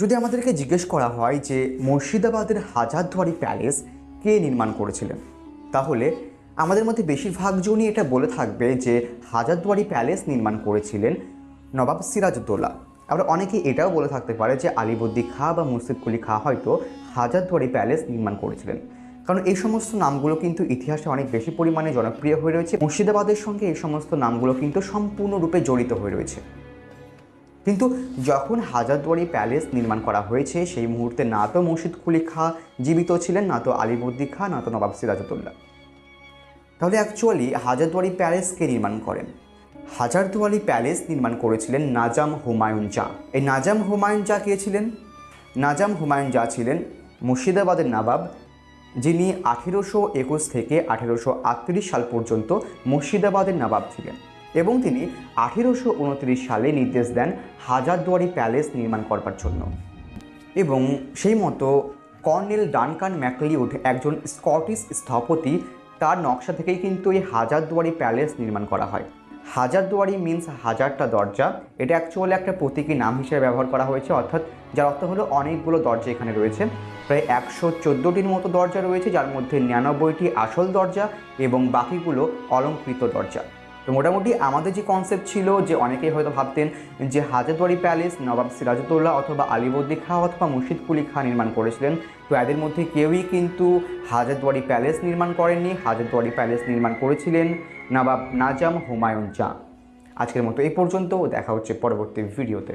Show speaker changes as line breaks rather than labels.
যদি আমাদেরকে জিজ্ঞেস করা হয় যে মুর্শিদাবাদের হাজারদুয়ারি প্যালেস কে নির্মাণ করেছিলেন, তাহলে আমাদের মধ্যে বেশিরভাগ জনই এটা বলে থাকবে যে হাজারদুয়ারি প্যালেস নির্মাণ করেছিলেন নবাব সিরাজউদ্দৌলা। আবার অনেকে এটাও বলে থাকতে পারে যে আলিবর্দি খা বা মুর্শিদ কুলি খা হয়তো হাজারদুয়ারি প্যালেস নির্মাণ করেছিলেন। কারণ এই সমস্ত নামগুলো কিন্তু ইতিহাসে অনেক বেশি পরিমাণে জনপ্রিয় হয়ে রয়েছে। মুর্শিদাবাদের সঙ্গে এই সমস্ত নামগুলো কিন্তু সম্পূর্ণরূপে জড়িত হয়ে রয়েছে। কিন্তু যখন হাজারদুয়ারি প্যালেস নির্মাণ করা হয়েছে, সেই মুহূর্তে না তো মুর্শিদ কুলি খা জীবিত ছিলেন না তো আলিবর্দি খা না তো নবাব সিরাজউদ্দৌলা তাহলে অ্যাকচুয়ালি হাজারদুয়ারি প্যালেস কে নির্মাণ করেন? হাজারদুয়ারি প্যালেস নির্মাণ করেছিলেন নাজাম হুমায়ুন জা এই নাজাম হুমায়ুন জা কে ছিলেন? নাজাম হুমায়ুন জা ছিলেন মুর্শিদাবাদের নবাব, যিনি আঠেরোশো একুশ থেকে আঠেরোশো আটত্রিশ সাল পর্যন্ত মুর্শিদাবাদের নবাব ছিলেন। এবং তিনি আঠেরোশো উনত্রিশ সালে নির্দেশ দেন হাজারদুয়ারি প্যালেস নির্মাণ করবার জন্য। এবং সেই মতো কর্নেল ডানকান ম্যাকলিউড একজন স্কটিশ স্থপতি, তার নকশা থেকেই কিন্তু এই হাজারদুয়ারি প্যালেস নির্মাণ করা হয়। হাজারদুয়ারি মিন্স হাজারটা দরজা। এটা অ্যাকচুয়ালি একটা প্রতীকী নাম হিসেবে ব্যবহার করা হয়েছে, অর্থাৎ যার অর্থ হলো অনেকগুলো দরজা এখানে রয়েছে। প্রায় একশো চোদ্দোটির মতো দরজা রয়েছে, যার মধ্যে নিরানব্বইটি আসল দরজা এবং বাকিগুলো অলঙ্কৃত দরজা। তো মোটামুটি আমাদের যে কনসেপ্ট ছিল যে অনেকেই হয়তো ভাবতেন যে হাজারদুয়ারি প্যালেস নবাব সিরাজউদ্দৌলা অথবা আলিবর্দি খাঁ অথবা মুর্শিদ কুলি খাঁ নির্মাণ করেছিলেন। তো এদের মধ্যে কেউই কিন্তু হাজারদুয়ারি প্যালেস নির্মাণ করেননি, হাজারদুয়ারি প্যালেস নির্মাণ করেছিলেন নবাব নাজাম হুমায়ুন চা আজকের মতো এই পর্যন্ত, দেখা হচ্ছে পরবর্তী ভিডিওতে